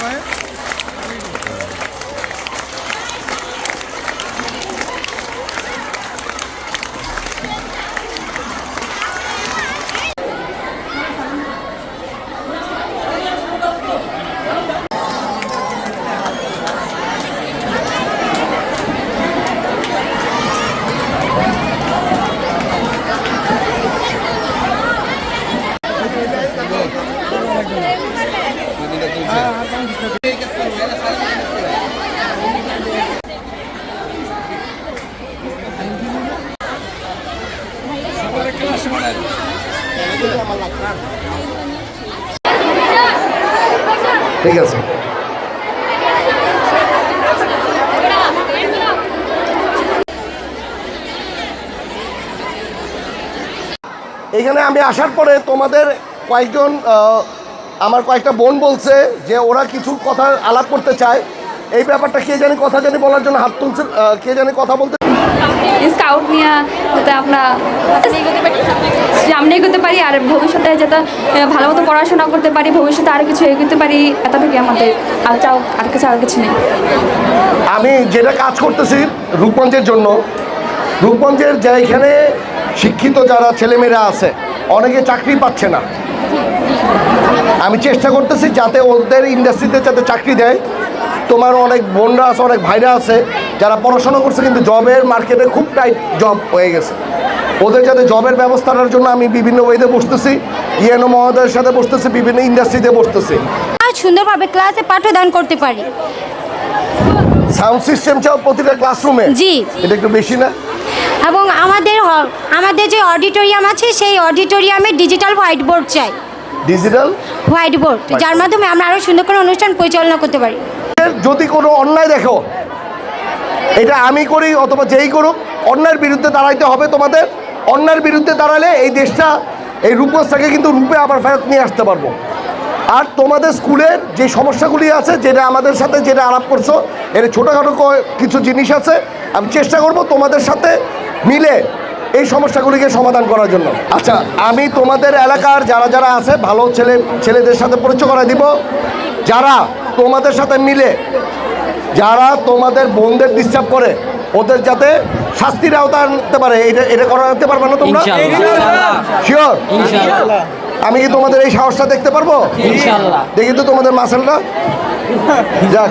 right? ঠিক আছে। এখানে আমি আসার পরে তোমাদের কয়েকজন আমার কয়েকটা বোন বলছে যে ওরা কিছু কথা আলাপ করতে চায়। এই ব্যাপারটা কে জানি কথা জানি বলার জন্য হাত তুলছে কে জানি কথা বলতে স্কাউট নিয়ে যাতে আমরা সামনে এগোতে পারি আর ভবিষ্যতে যাতে ভালো মতো পড়াশোনা করতে পারি, ভবিষ্যতে আর কিছু এগোতে পারি এতটুকু আমাদের আর চাও, আর কিছু আর কিছু নেই। আমি যেটা কাজ করতেছি রূপগঞ্জের জন্য, রূপগঞ্জের যে এখানে শিক্ষিত যারা ছেলেমেয়েরা আছে, অনেকে চাকরি পাচ্ছে না। আমি চেষ্টা করতেছি যাতে ওদের ইন্ডাস্ট্রিতে যাতে চাকরি দেয়। তোমার অনেক বোনরা আছে অনেক ভাইরা আছে যারা পড়াশোনা করছে কিন্তু জবের মার্কেটে খুব টাইট জব হয়ে গেছে। ওদের যাতে জবের ব্যবস্থাটার জন্য আমি বিভিন্ন ওয়েতে বসতেছি ইএনও মহোদয়ের সাথে বসতেছি বিভিন্ন ইন্ডাস্ট্রিতে বসতেছি। আর সুন্দরভাবে ক্লাসে পাঠদান করতে পারি। সাউন্ড সিস্টেম চাও প্রতিটা ক্লাসরুমে? জি। এটা একটু বেশি না? এবং আমাদের আমাদের যে অডিটোরিয়াম আছে সেই অডিটোরিয়ামে ডিজিটাল হোয়াইট বোর্ড চাই। ডিজিটাল? হোয়াইট বোর্ড যার মাধ্যমে আমরা আরও সুন্দর করে অনুষ্ঠান পরিচালনা করতে পারি। যদি কোনো অন্যায় দেখো, এটা আমি করি অথবা যেই করুক, অন্যায়ের বিরুদ্ধে দাঁড়াইতে হবে তোমাদের। অন্যায়ের বিরুদ্ধে দাঁড়ালে এই দেশটা, এই রূপগঞ্জটাকে কিন্তু রূপে আবার ফেরত নিয়ে আসতে পারব। আর তোমাদের স্কুলের যে সমস্যাগুলি আছে, যেটা আমাদের সাথে যেটা আলাপ করছ এটা ছোটোখাটো কিছু জিনিস আছে, আমি চেষ্টা করব তোমাদের সাথে মিলে এই সমস্যাগুলিকে সমাধান করার জন্য। আচ্ছা আমি তোমাদের এলাকার যারা যারা আছে, ভালো ছেলে, ছেলেদের সাথে পরিচয় করে দিব। যারা তোমাদের সাথে মিলে যারা তোমাদের বোনদের ডিস্টার্ব করে ওদের যাতে শাস্তির আওতা আনতে পারে এটা এটা করাতে পারবে না তোমরা? শিওর আমি কি তোমাদের এই সাহসটা দেখতে পারব? দেখি তো তোমাদের মাসেলটা। যাক।